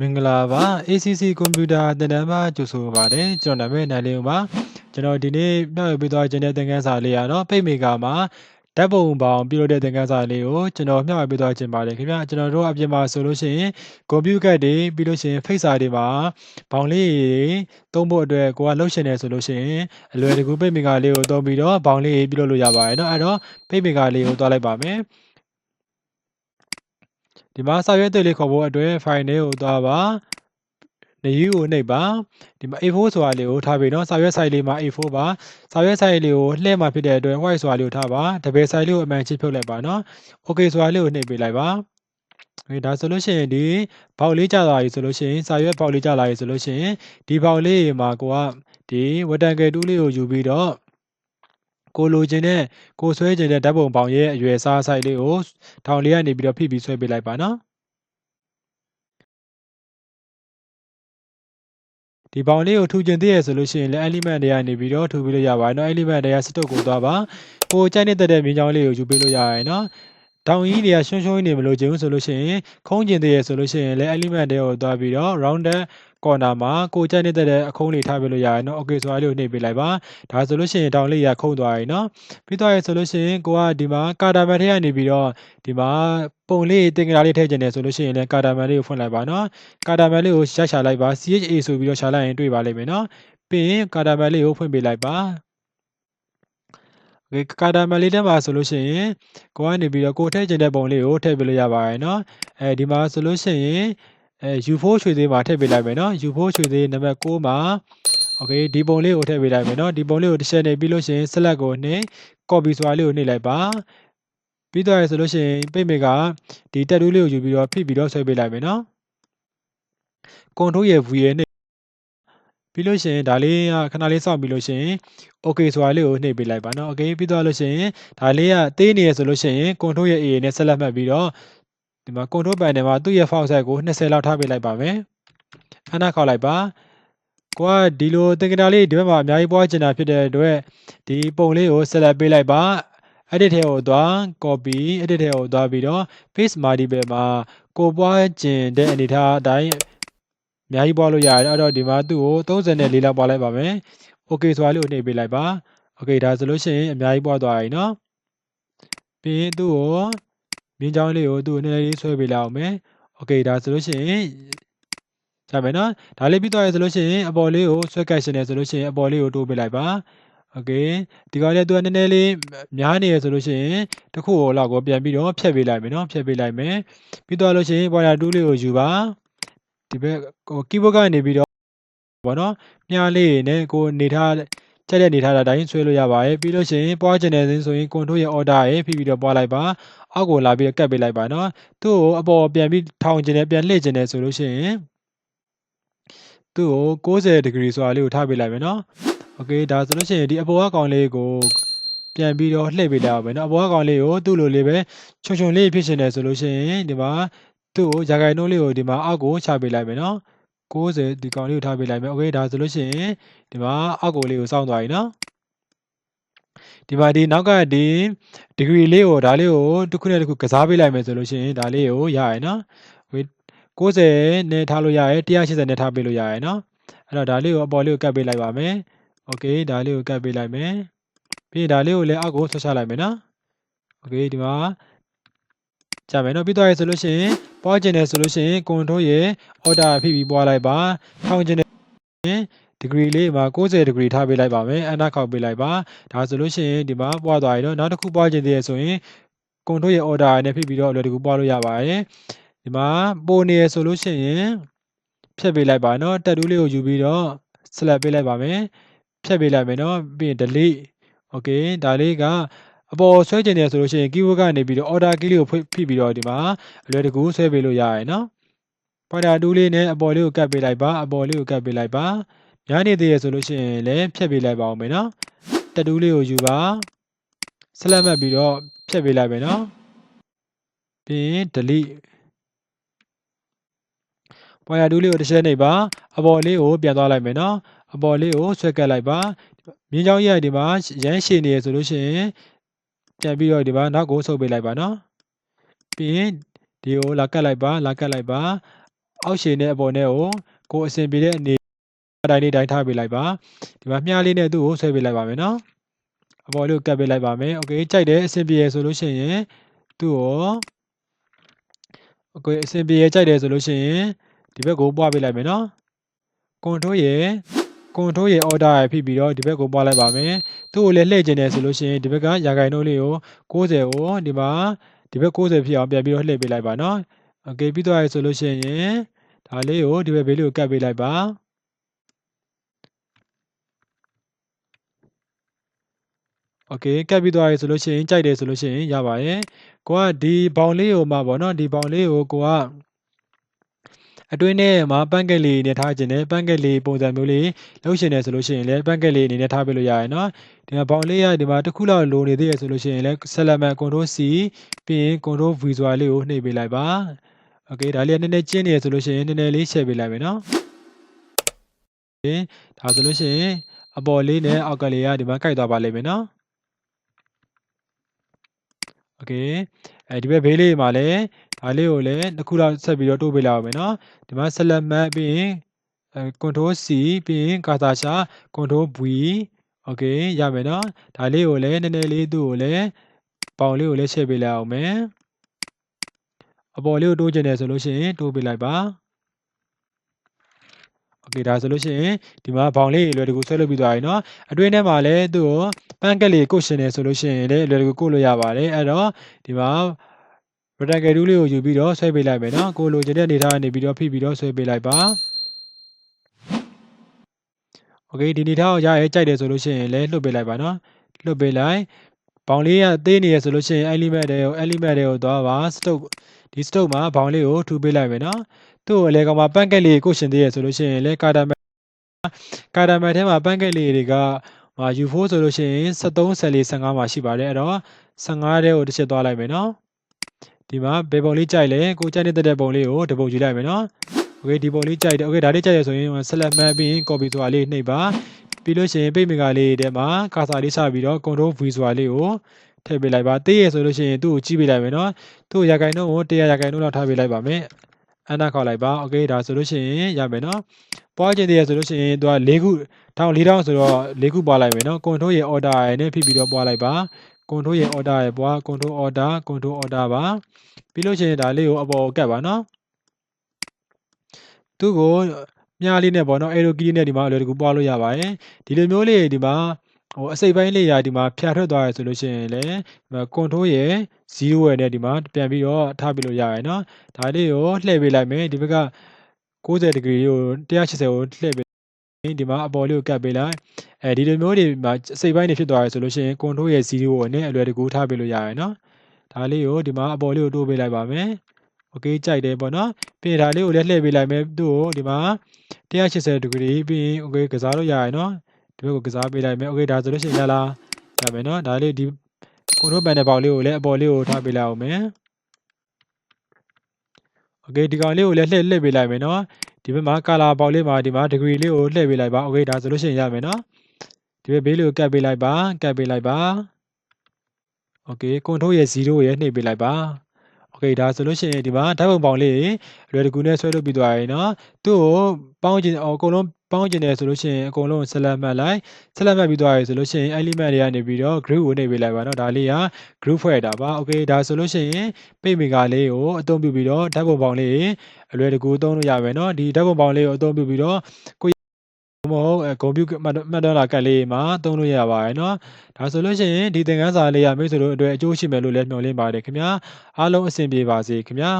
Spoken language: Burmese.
မင်္ဂလာပါ ACC ကွန်ပျူတာသင်တန်းမှာကြိုဆိုပါတယ်ကျွန်တော်နာမည်နိုင်လင်းဦးပါကျွန်တော်ဒီနေ့မျှဝေပေးသွားခြင်းတဲ့သင်ခန်းစာလေးရတော့ပိတ်မေကာမှာဓာတ်ပုံပေါင်းပြုလုပ်တဲ့သင်ခန်းစာလေးကိုကျွန်တော်မျှဝေပေးသွားခြင်းပါတယ်ခင်ဗျကျွန်တော်တို့အပြင်မှာဆိုလို့ရှိရင်ကွန်ပျူတာတွေပြီးလို့ရှိရင်ဖိတ်စာတွေမှာဘောင်လေးတွေသုံးဖို့အတွက်ကိုကလှုပ်ရှင်နေဆိုလို့ရှိရင်အလွယ်တကူပိတ်မေကာလေးကိုသုံးပြီးတော့ဘောင်လေးပြုလုပ်လို့ရပါတယ်เนาะအဲ့တော့ပိတ်မေကာလေးကိုတွားလိုက်ပါမယ် ဒီမှာစာရွက်တွေလေးခေါ်ဖို့အတွက် file လေးကိုသွားပါနေယူကိုနှိပ်ပါဒီမှာ A4 ဆိုတာလေးကိုထားပြီเนาะစာရွက် size လေးမှာ A4 ပါစာရွက် size လေးကိုလှည့်မှာဖြစ်တဲ့အတွက် white ဆိုတာလေးကိုထားပါတပယ် size လေးကိုအမှန်ချစ်ဖြုတ်လိုက်ပါเนาะ okay ဆိုတာလေးကိုနှိပ်ပေးလိုက်ပါအဲဒါဆိုလို့ရှိရင်ဒီဘောက်လေးကျလာပြီဆိုလို့ရှိရင်စာရွက်ဘောက်လေးကျလာပြီဆိုလို့ရှိရင်ဒီဘောက်လေးမှာကိုကဒီဝတန်ကယ်တူးလေးကိုယူပြီးတော့ ကိုလိုချင်တဲ့ကိုဆွဲချင်တဲ့ဓာတ်ပုံပေါင်ရဲ့အရွယ်စား size လေးကိုထောင်လေးကနေပြီးတော့ဖိပြီးဆွဲပေးလိုက်ပါเนาะဒီဘောင်လေးကိုထူကျင်သေးရဆိုလို့ရှိရင်လည်း element တွေကနေပြီးတော့ထူပြီးလို့ရပါတယ်เนาะ element တွေကစတုတ်ကိုသွားပါကိုကြိုက်နေတဲ့မြင်းချောင်းလေးကိုယူပေးလို့ရရတယ်เนาะတောင်ကြီးတွေကရှွန်းရှွန်းနေမလို့ချင်ဘူးဆိုလို့ရှိရင်ခုံးကျင်သေးရဆိုလို့ရှိရင်လည်း element တွေကိုသွားပြီးတော့ rounded corner မှာကိုကြိုက်နေတဲ့အခုံးလေးထားပေးလို့ရတယ်เนาะ okay ဆိုတာလေးကိုနှိပ်ပေးလိုက်ပါဒါဆိုလို့ရှိရင်တောင်လေးရခုံးသွားပြီเนาะပြီးသွားရဆိုလို့ရှိရင်ကိုကဒီမှာကာတာမန်ထဲကနေပြီးတော့ဒီမှာပုံလေးတင်ကြတာလေးထည့်ကျင်တယ်ဆိုလို့ရှိရင်လည်းကာတာမန်လေးကိုဖွင့်လိုက်ပါเนาะကာတာမန်လေးကိုရှာရှာလိုက်ပါ CHA ဆိုပြီးတော့ရှာလိုက်ရင်တွေ့ပါလိမ့်မယ်เนาะပြီးရင်ကာတာမန်လေးကိုဖွင့်ပေးလိုက်ပါဒီကာတာမန်လေးထဲမှာဆိုလို့ရှိရင်ကိုကနေပြီးတော့ကိုထည့်ကျင်တဲ့ပုံလေးကိုထည့်ပေးလို့ရပါတယ်เนาะအဲဒီမှာဆိုလို့ရှိရင် အဲ U4 ရွှေသေးမှာထည့်ပေးလိုက်မယ်နော် U4 ရွှေသေးနံပါတ်6မှာ okay ဒီပုံလေးကိုထည့်ပေးလိုက်မယ်နော်ဒီပုံလေးကိုတစ်ချက်နေပြီးလို့ရှိရင် select ကိုနှိပ် copy ဆိုတာလေးကိုနှိပ်လိုက်ပါပြီးတော့ရဆိုလို့ရှိရင်ပိတ်မေကဒီ tattoo လေးကိုယူပြီးတော့ဖိပြီးတော့ဆွဲပေးလိုက်မယ်နော် control ရဲ့ V ရဲ့နှိပ်ပြီးလို့ရှိရင်ဒါလေးကခဏလေးစောင့်ပြီးလို့ရှိရင် okay ဆိုတာလေးကိုနှိပ်ပေးလိုက်ပါနော် okay ပြီးတော့လို့ရှိရင်ဒါလေးကသေးနေရဆိုလို့ရှိရင် control ရဲ့ A နဲ့ဆက်လက်မှတ်ပြီးတော့ ဒီမှာ control panel မှာသူ့ရဲ့ font size ကို20လောက်ထားပေးလိုက်ပါမယ်အနာခေါက်လိုက်ပါကိုကဒီလိုတင်ကြတာလေးဒီဘက်မှာအများကြီးပွားချင်တာဖြစ်တဲ့အတွက်ဒီပုံလေးကိုဆက်လက်ပေးလိုက်ပါ edit ထဲကိုသွား copy edit ထဲကိုသွားပြီးတော့ paste multiple မှာကိုပွားကျင်တဲ့အနေထားအတိုင်းအများကြီးပွားလို့ရတယ်အဲ့တော့ဒီမှာသူ့ကို34လောက်ပွားလိုက်ပါမယ် okay ဆိုတာလေးကိုနှိပ်ပေးလိုက်ပါ okay ဒါဆိုလို့ရှိရင်အများကြီးပွားသွားပြီเนาะပြီးရင်သူ့ကို မြင်းချောင်းလေးကိုသူ့ကိုနည်းနည်းလေးဆွဲပေးလိုက်အောင်မယ် okay ဒါဆိုလို့ရှိရင်ကြမယ်နော်ဒါလေးပြီးသွားရဆိုလို့ရှိရင်အပေါ်လေးကိုဆွဲကတ်ရှင်နေဆိုလို့ရှိရင်အပေါ်လေးကိုတိုးပေးလိုက်ပါโอเคဒီကောင်လေးသူကနည်းနည်းလေးများနေရဆိုလို့ရှိရင်တခုကိုလောက်ကိုပြန်ပြီးတော့ဖြတ်ပေးလိုက်မယ်နော်ဖြတ်ပေးလိုက်မယ်ပြီးတော့လို့ရှိရင် border tool လေးကိုယူပါဒီဘက်ဟို keyboard ကနေပြီးတော့ဘောနော်မြားလေးနဲ့ကိုနေထား ချက်တဲ့နေထားတာတိုင်းဆွဲလို့ရပါတယ်ပြီးလို့ရှိရင်ပွားချင်တဲ့ဆိုရင် control ရဲ့ order ရဲ့ဖိပြီးတော့ပွားလိုက်ပါအောက်ကိုလာပြီးတော့ကတ်ပေးလိုက်ပါနော်သူ့ကိုအပေါ်ပြန်ပြီးထောင်ကျင်တယ်ပြန်လှည့်ကျင်တယ်ဆိုလို့ရှိရင်သူ့ကို90 degree ဆိုတာလေးကိုထားပေးလိုက်မယ်နော်โอเคဒါဆိုလို့ရှိရင်ဒီအပေါ်ကကောင်လေးကိုပြန်ပြီးတော့လှည့်ပေးလိုက်အောင်မယ်နော်အပေါ်ကကောင်လေးကိုသူ့လိုလေးပဲခြုံခြုံလေးဖြစ်ရှင်တယ်ဆိုလို့ရှိရင်ဒီမှာသူ့ကိုရာဂိုင်နှုန်းလေးကိုဒီမှာအောက်ကိုချပေးလိုက်မယ်နော် 90ဒီကောင်လေးကိုထားပေးလိုက်မယ်โอเคဒါဆိုလို့ရှိရင်ဒီမှာအောက်ကိုလေးကိုစောင့်သွားပြီနော်ဒီမှာဒီနောက်ကဒီ degree လေးကိုဒါလေးကိုတစ်ခုနဲ့တစ်ခုကစားပေးလိုက်မယ်ဆိုလို့ရှိရင်ဒါလေးကိုရရနော်90နဲ့ထားလို့ရရဲ180နဲ့ထားပေးလို့ရရဲနော်အဲ့တော့ဒါလေးကိုအပေါ်လေးကိုကတ်ပေးလိုက်ပါမယ်โอเคဒါလေးကိုကတ်ပေးလိုက်မယ်ပြီးရင်ဒါလေးကိုလည်းအောက်ကိုဆွတ်ချလိုက်မယ်နော်โอเคဒီမှာ ကြမယ်နော်ပြီးတော့ရဆိုလို့ရှိရင်ပွားကျင်တယ်ဆိုလို့ရှိရင် control ရဲ့ order ဖိပြီးပွားလိုက်ပါထောင်ကျင်တယ် degree လေးမှာ90 degree ထားပေးလိုက်ပါမယ်အနာခောက်ပေးလိုက်ပါဒါဆိုလို့ရှိရင်ဒီမှာပွားသွားပြီတော့နောက်တစ်ခုပွားကျင်သေးရဆိုရင် control ရဲ့ order နဲ့ဖိပြီးတော့အလွယ်တကူပွားလို့ရပါတယ်ဒီမှာပိုနေရဆိုလို့ရှိရင်ဖြတ်ပေးလိုက်ပါနော်တက်တူးလေးကိုယူပြီးတော့ select ပေးလိုက်ပါမယ်ဖြတ်ပေးလိုက်မယ်နော်ပြီးရင် delete okay ဒါလေးက အပေါ်ဆွဲကျင်တယ်ဆိုလို့ရှိရင် keyword ကနေပြီးတော့ order key လေးကိုဖိပြီးတော့ဒီမှာအလွယ်တကူဆွဲပေးလို့ရရယ်နော် pointer tool လေးနဲ့အပေါ်လေးကိုကတ်ပေးလိုက်ပါအပေါ်လေးကိုကတ်ပေးလိုက်ပါများနေသေးရဆိုလို့ရှိရင်လည်းဖြတ်ပေးလိုက်ပါဦးမယ်နော်တက်တူးလေးကိုယူပါဆက်လက်မှတ်ပြီးတော့ဖြတ်ပေးလိုက်မယ်နော်ပြီးရင် delete pointer tool လေးကိုတစ်ချက်နှိပ်ပါအပေါ်လေးကိုပြန်သွားလိုက်မယ်နော်အပေါ်လေးကိုဆွဲကတ်လိုက်ပါမြင်းချောင်းရဲ့ဒီမှာရမ်းရှည်နေရဆိုလို့ရှိရင် ပြန်ပြီးတော့ဒီမှာနောက်ကိုဆုပ်ပေးလိုက်ပါနော်ပြီးရင်ဒီကိုလာကတ်လိုက်ပါလာကတ်လိုက်ပါ အောက်ရှည်နဲ့အပေါ်နဲ့ကိုကိုအဆင်ပြေတဲ့အနေတိုင်းလေးတိုင်းထားပေးလိုက်ပါဒီမှာမြားလေးနဲ့သူ့ကိုဆွဲပေးလိုက်ပါမယ်နော်အပေါ်လေးကိုကပ်ပေးလိုက်ပါမယ်โอเคကြိုက်တယ်အဆင်ပြေရဆိုလို့ရှိရင်သူ့ကိုโอเคအဆင်ပြေရကြိုက်တယ်ဆိုလို့ရှိရင်ဒီဘက်ကိုပွားပေးလိုက်မယ်နော်ကွန်ထရိုးရယ်ကွန်ထရိုးရယ်အော်ဒါရယ်ဖြစ်ပြီးတော့ဒီဘက်ကိုပွားလိုက်ပါမယ် သူ့ကိုလည်းလှည့်ကျင်တယ်ဆိုလို့ရှိရင်ဒီဘက်ကရာဂိုင်နှုန်းလေးကို60ကိုဒီမှာဒီဘက်60ဖြစ်အောင်ပြန်ပြီးတော့လှည့်ပေးလိုက်ပါနော်โอเคပြီးသွားရဆိုလို့ရှိရင်ဒါလေးကိုဒီဘက်ဘေးလေးကိုကပ်ပေးလိုက်ပါโอเคကပ်ပြီးသွားရဆိုလို့ရှိရင်ကြိုက်တယ်ဆိုလို့ရှိရင်ရပါတယ်ကိုကဒီဘောင်လေးကိုမှပေါ့နော်ဒီဘောင်လေးကိုကိုက အတွင်းထဲမှာပန်းကက်လေးနဲ့ထားခြင်းနဲ့ပန်းကက်လေးပုံစံမျိုးလေးလှုပ်ရှင်တယ်ဆိုလို့ရှိရင်လည်းပန်းကက်လေးအနေနဲ့ထားပေးလို့ရရနော်ဒီမှာဘောင်လေးရဒီမှာတစ်ခုလောက်လိုနေသေးရဆိုလို့ရှိရင်လည်းဆက်လက်မှန် control C ပြီးရင် control visual လေးကိုနှိပ်ပေးလိုက်ပါโอเคဒါလေးကနည်းနည်းကျင်းနေရဆိုလို့ရှိရင်နည်းနည်းလေးရှယ်ပေးလိုက်မယ်နော်โอเคဒါဆိုလို့ရှိရင်အပေါ်လေးနဲ့အောက်ကလေးကဒီမှာကိုက်သွားပါလိမ့်မယ်နော်โอเค အဲဒီဘက်ဘေးလေးမှာလည်းဒါလေးကိုလည်းတစ်ခုလောက်ဆက်ပြီးတော့တိုးပေးလိုက်အောင်မယ်နော်ဒီမှာဆက်လက်မှတ်ပြီးရင်အဲ control C ပြီးရင်ကာတာရှာ control V โอเคရမယ်နော်ဒါလေးကိုလည်းနည်းနည်းလေးသူ့ကိုလည်းပေါင်လေးကိုလည်းရှေ့ပေးလိုက်အောင်မယ်အပေါ်လေးကိုတိုးကျင်တယ်ဆိုလို့ရှိရင်တိုးပေးလိုက်ပါ โอเคဒါဆိုလို့ရှိရင်ဒီမှာဘောင်လေးအလွယ်တကူဆွဲလုပ်ပြီးသွားပြီเนาะအတွင်းထဲမှာလည်းသူ့ကိုပန်းကက်လေးကုတ်ရှင်တယ်ဆိုလို့ရှိရင်လည်းအလွယ်တကူကုတ်လို့ရပါတယ်အဲ့တော့ဒီမှာ rectangle tool လေးကိုယူပြီးတော့ဆွဲပေးလိုက်မယ်เนาะကိုလိုချင်တဲ့အနေထားကနေပြီးတော့ဖိပြီးတော့ဆွဲပေးလိုက်ပါโอเคဒီအနေထားကိုရရဲကြိုက်တယ်ဆိုလို့ရှိရင်လည်းလွှတ်ပေးလိုက်ပါเนาะလွှတ်ပေးလိုက်ဘောင်လေးကသေးနေရဆိုလို့ရှိရင် element တွေကို element တွေကိုသွားပါ stock ဒီ stock မှာဘောင်လေးကိုထူပေးလိုက်မယ်เนาะ သူ့ကိုအလဲကောင်မှာပန့်ကက်လေးကိုရှင်သေးရဆိုလို့ရှိရင်လည်းကာတာမကာတာမထဲမှာပန့်ကက်လေးတွေကဟာ U4 ဆိုလို့ရှိရင်73 14 15မှာရှိပါတယ်အဲ့တော့15တဲ့ကိုတစ်ချက်သွားလိုက်မယ်เนาะဒီမှာဘယ်ပုံလေးကြိုက်လဲကိုကြိုက်နေတဲ့ပုံလေးကိုတစ်ပုံယူလိုက်မယ်เนาะโอเคဒီပုံလေးကြိုက်တယ်โอเคဒါလေးကြိုက်ရဆိုရင် select မှတ်ပြီး copy ဆိုတာလေးနှိပ်ပါပြီးလို့ရှိရင်ပိတ်မကလေးထဲမှာကာစာလေးချပြီးတော့ control visual လေးကိုထည့်ပေးလိုက်ပါသေးရဆိုလို့ရှိရင်သူ့ကိုကြည့်ပေးလိုက်မယ်เนาะသူ့ကိုရာခိုင်နှုန်းကို100ရာခိုင်နှုန်းလောက်ထားပေးလိုက်ပါမယ် အနာခေါက်လိုက်ပါโอเคဒါဆိုလို့ရှိရင်ရမယ်เนาะပွားခြင်းတည်းရဆိုလို့ရှိရင်သူက၄ခုတောင်း၄တောင်းဆိုတော့၄ခုပွားလိုက်မယ်เนาะ control ရဲ့ order ရယ်နဲ့ဖိပြီးတော့ပွားလိုက်ပါ control ရဲ့ order ရယ်ပွား control order control order ပါပြီးလို့ရှိရင်ဒါလေးကိုအပေါ်ကတ်ပါเนาะသူ့ကိုမြားလေးနဲ့ပေါ့နော် arrow key နဲ့ဒီမှာအလွယ်တကူပွားလို့ရပါတယ်ဒီလိုမျိုးလေးဒီမှာ ဟိုအစိပ်ပိုင်းလေးရာဒီမှာဖြာထွက်သွားရဆိုလို့ရှိရင်လည်း control ရဲ့0ရဲ့နဲ့ဒီမှာပြန်ပြီးတော့ထားပြလို့ရရယ်เนาะဒါလေးကိုလှည့်ပေးလိုက်မယ်ဒီဘက်က90 degree ကို180ကိုလှည့်ပေးဒီမှာအပေါ်လေးကိုကတ်ပေးလိုက်အဲဒီလိုမျိုးတွေမှာအစိပ်ပိုင်းတွေဖြစ်သွားရဆိုလို့ရှိရင် control ရဲ့0ကိုနဲ့အလွယ်တကူထားပြလို့ရရယ်เนาะဒါလေးကိုဒီမှာအပေါ်လေးကိုတိုးပေးလိုက်ပါမယ်โอเคကြိုက်တယ်ပေါ့နော်ပြီးရင်ဒါလေးကိုလည်းလှည့်ပေးလိုက်မယ်သူ့ကိုဒီမှာ180 degree ပြီးရင်โอเคကစားလို့ရရယ်နော် ဒီဘက်ကိုကစားပေးလိုက်မယ်โอเคဒါဆိုလို့ရှိရင်ရလားရမယ်နော်ဒါလေးဒီ control panel ပေါက်လေးကိုလည်းအပေါ်လေးကိုထားပေးလိုက်အောင်မယ်โอเคဒီကောင်လေးကိုလည်းလှည့်လှည့်ပေးလိုက်မယ်နော်ဒီဘက်မှာ color ပေါက်လေးမှာဒီမှာ degree လေးကိုလှည့်ပေးလိုက်ပါโอเคဒါဆိုလို့ရှိရင်ရမယ်နော်ဒီဘက်ဘေးလေးကိုကတ်ပေးလိုက်ပါကတ်ပေးလိုက်ပါโอเค control ရဲ့0ရဲ့နှိပ်ပေးလိုက်ပါ okay ဒါဆိုလို့ရှိရင်ဒီမှာဓာတ်ပုံပေါင်လေးလွယ်တကူနဲ့ဆွဲလုပ်ပြီးသွားရင်နော်သူ့ကိုပေါင်းကျင်အကုန်လုံးပေါင်းကျင်တယ်ဆိုလို့ရှိရင်အကုန်လုံးဆက်လက်မှတ်လိုက်ဆက်လက်မှတ်ပြီးသွားရင်ဆိုလို့ရှိရင် element တွေကနေပြီးတော့ group ကိုနေပေးလိုက်ပါနော်ဒါလေးက group ဖွဲ့တာပါ okay ဒါဆိုလို့ရှိရင်ပိတ်မီကာလေးကိုအသုံးပြုပြီးတော့ဓာတ်ပုံပေါင်လေးအလွယ်တကူသုံးလို့ရမယ်နော်ဒီဓာတ်ပုံပေါင်လေးကိုအသုံးပြုပြီးတော့ကို မဟုတ်အကွန်ပျူတာမှတ်တမ်းလာကတ်လေးမှာသုံးလို့ရပါတယ်နော်ဒါဆိုလို့ရှိရင်ဒီသင်ခန်းစာလေးရမိတ်ဆွေတို့အတွက်အကျိုးရှိမယ်လို့လည်းမျှော်လင့်ပါတယ်ခင်ဗျာအားလုံးအဆင်ပြေပါစေခင်ဗျာ